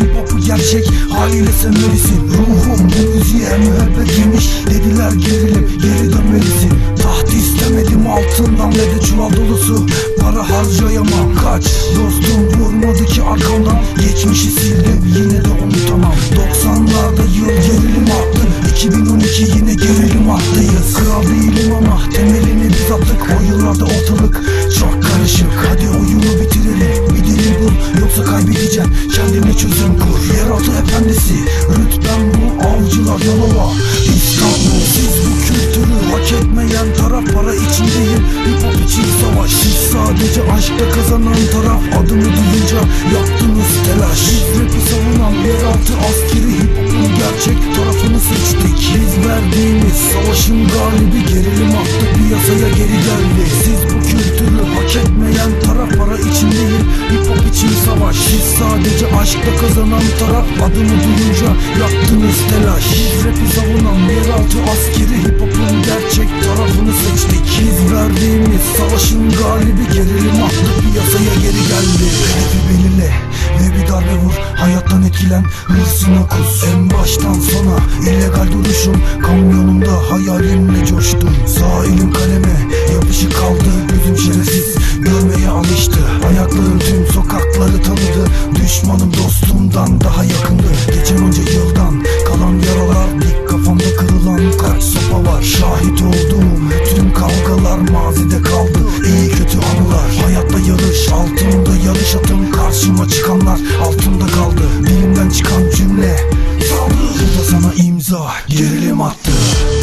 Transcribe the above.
hip hop'u gerçek haliyle sevmelisin Ruhum bu müziğe müebbet yemiş Dediler gerilim geri dönmelisin. Taht istemedim altından ve de çuval dolusu Para harcayamam. Kaç Dostum vurmadı ki arkamdan Geçmişi sildim yine de unutamam. 90'larda yıl gerilim attı 2012 yine gerilim attayız Kral değilim ama temelini biz attık O yıllarda ortalık çok karışık. Hadi oyunu bitirelim Yoksa kaybedeceksin kendine çözüm kur. Yeraltı efendisi rütben bu avcılar Yalova. İstanbul Siz bu kültürü hak etmeyen taraf para içindeyim. Hip hop için savaş. Siz sadece aşkta kazanan taraf. Adımı duyunca yaptınız telaş. Biz rapi savunan yeraltı askeri hip hopun gerçek tarafını seçtik. Biz verdiğimiz savaşın galibi gerilim attı piyasaya geri geldi sadece aşkta kazanan taraf Adımı duyunca yaptınız telaş. Biz rapi savunan yeraltı askeri hip hopun gerçek tarafını seçtik. Biz verdiğimiz savaşın galibi gerilim attı piyasaya geri geldi. Hedefi belirle ve bir darbe vur Hayattan etkilen hırsına kus En baştan sona illegal duruşum Kamyonumda hayalimle coştum. Sağ elim kaleme yapışık kaldı Doctor.